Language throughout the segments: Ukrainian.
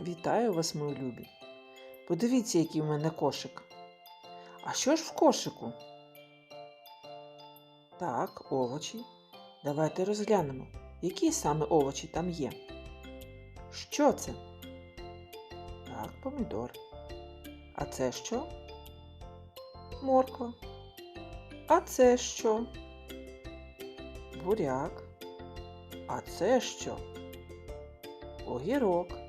Вітаю вас, мої любі. Подивіться, який в мене кошик. А що ж в кошику? Так, овочі. Давайте розглянемо, які саме овочі там є. Що це? Так, помідор. А це що? Морква. А це що? Буряк. А це що? Огірок.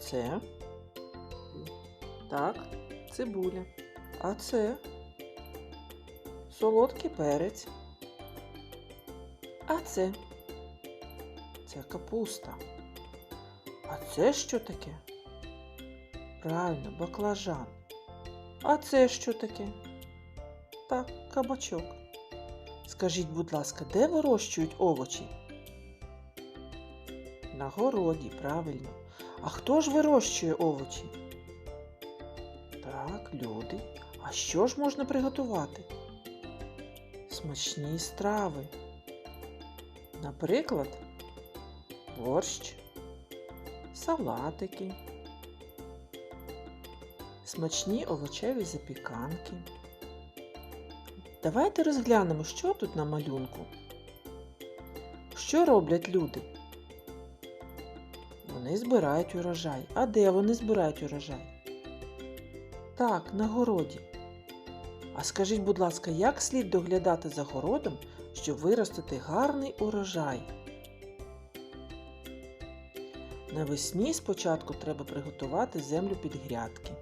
Це? Так, цибуля. А це? Солодкий перець. А це? Це капуста. А це що таке? Правильно, баклажан. А це що таке? Так, кабачок. Скажіть, будь ласка, де вирощують овочі? На городі, правильно. А хто ж вирощує овочі? Так, люди. А що ж можна приготувати? Смачні страви. Наприклад, борщ, салатики, смачні овочеві запіканки. Давайте розглянемо, що тут на малюнку. Що роблять люди? Вони збирають урожай. А де вони збирають урожай? Так, на городі. А скажіть, будь ласка, як слід доглядати за городом, щоб виростити гарний урожай? Навесні спочатку треба приготувати землю під грядки,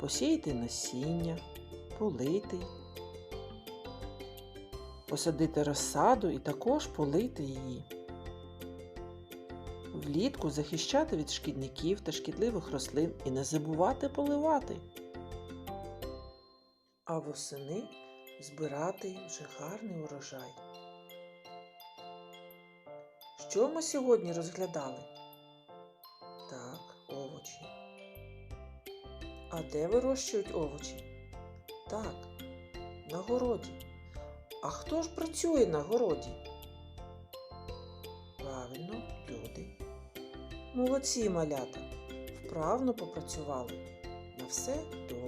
посіяти насіння, полити, посадити розсаду і також полити її. Влітку захищати від шкідників та шкідливих рослин і не забувати поливати. А восени збирати вже гарний урожай. Що ми сьогодні розглядали? Так, овочі. А де вирощують овочі? Так, на городі. А хто ж працює на городі? Правильно, люди. Молодці малята. Вправно попрацювали. На все добре.